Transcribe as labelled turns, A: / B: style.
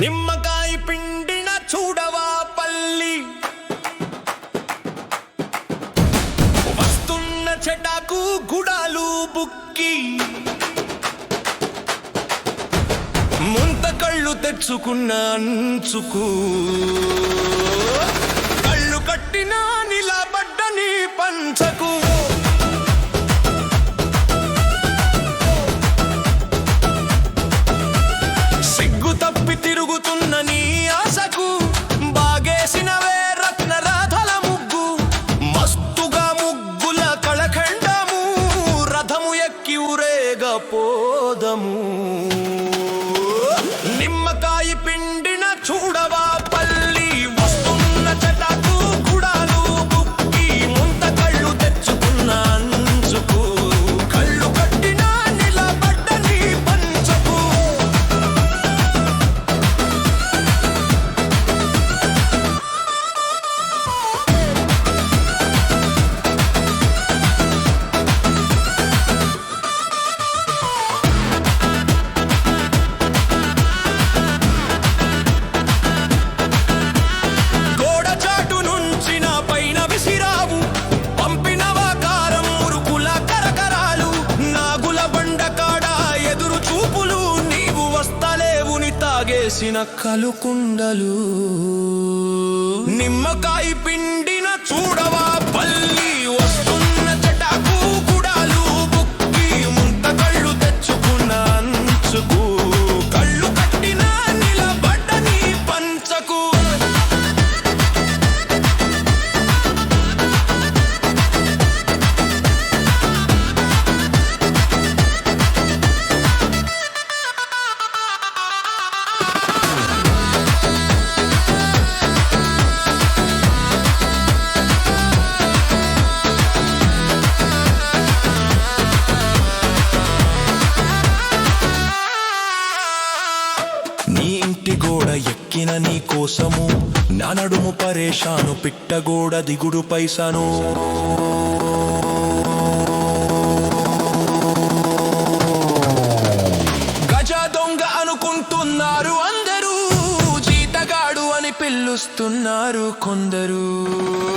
A: నిమ్మకాయ పిండిన చూడవా పల్లి? వస్తున్న చెటాకు గుడాలు బుక్కి. ముంత కళ్ళు తెచ్చుకున్న అంచుకు. కళ్ళు కట్టినా నిలబడ్డ నీ పంచకు. పోదము. చేసిన కలుకుండలు నిమ్మకాయ పిండిన చూడవా? గోడ ఎక్కిన నీ కోసము. నా నడుము పరేషాను పిట్టగోడ దిగుడు పైసను. గజ దొంగ అనుకుంటున్నారు అందరూ. జీతగాడు అని పిలుస్తున్నారు కొందరు.